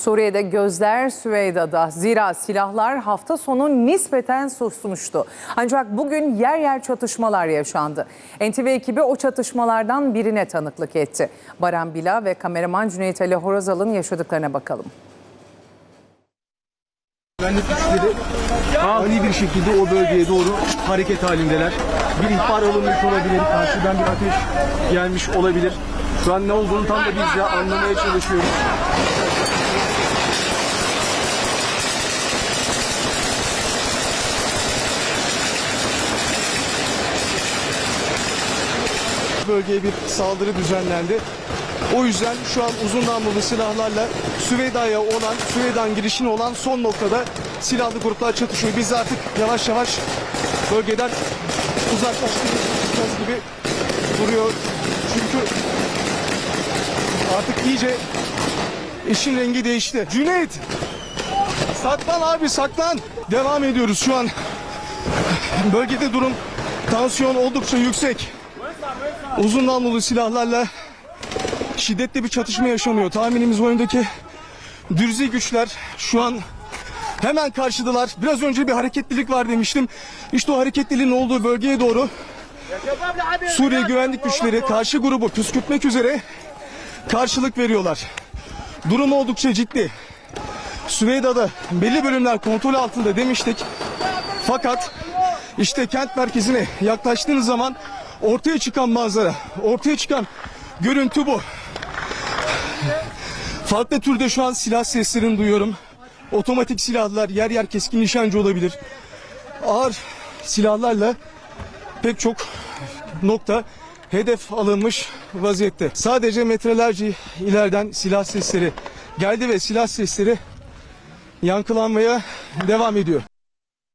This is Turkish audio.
Suriye'de gözler Süveyda'da. Zira silahlar hafta sonu nispeten susmuştu. Ancak bugün yer yer çatışmalar yaşandı. NTV ekibi o çatışmalardan birine tanıklık etti. Baran Bila ve kameraman Cüneyt Ali Horazal'ın yaşadıklarına bakalım. Güvenlik güçleri ani bir şekilde o bölgeye doğru hareket halindeler. Bir ihbar alınmış olabilir, karşıdan bir ateş gelmiş olabilir. Şu an ne olduğunu tam da biz de anlamaya çalışıyoruz. bölgeye bir saldırı düzenlendi. O yüzden şu an uzun namlulu silahlarla Süveyda'ya olan, Süveyda'nın girişine olan son noktada silahlı gruplar çatışıyor. Biz artık yavaş yavaş bölgeden uzaklaştığımız gibi duruyor. Çünkü artık iyice işin rengi değişti. Cüneyt! Saklan abi saklan. Devam ediyoruz şu an. Bölgede durum tansiyon oldukça yüksek uzun namlulu silahlarla şiddetli bir çatışma yaşanıyor. Tahminimiz o yöndeki dürzi güçler şu an hemen karşıdılar. Biraz önce bir hareketlilik var demiştim. İşte o hareketliliğin olduğu bölgeye doğru Suriye güvenlik güçleri karşı grubu püskürtmek üzere karşılık veriyorlar. Durum oldukça ciddi. Süveyda'da belli bölümler kontrol altında demiştik. Fakat işte kent merkezine yaklaştığınız zaman ortaya çıkan manzara, ortaya çıkan görüntü bu. Farklı türde şu an silah seslerini duyuyorum. Otomatik silahlar, yer yer keskin nişancı olabilir. Ağır silahlarla pek çok nokta hedef alınmış vaziyette. Sadece metrelerce ileriden silah sesleri geldi ve silah sesleri yankılanmaya devam ediyor.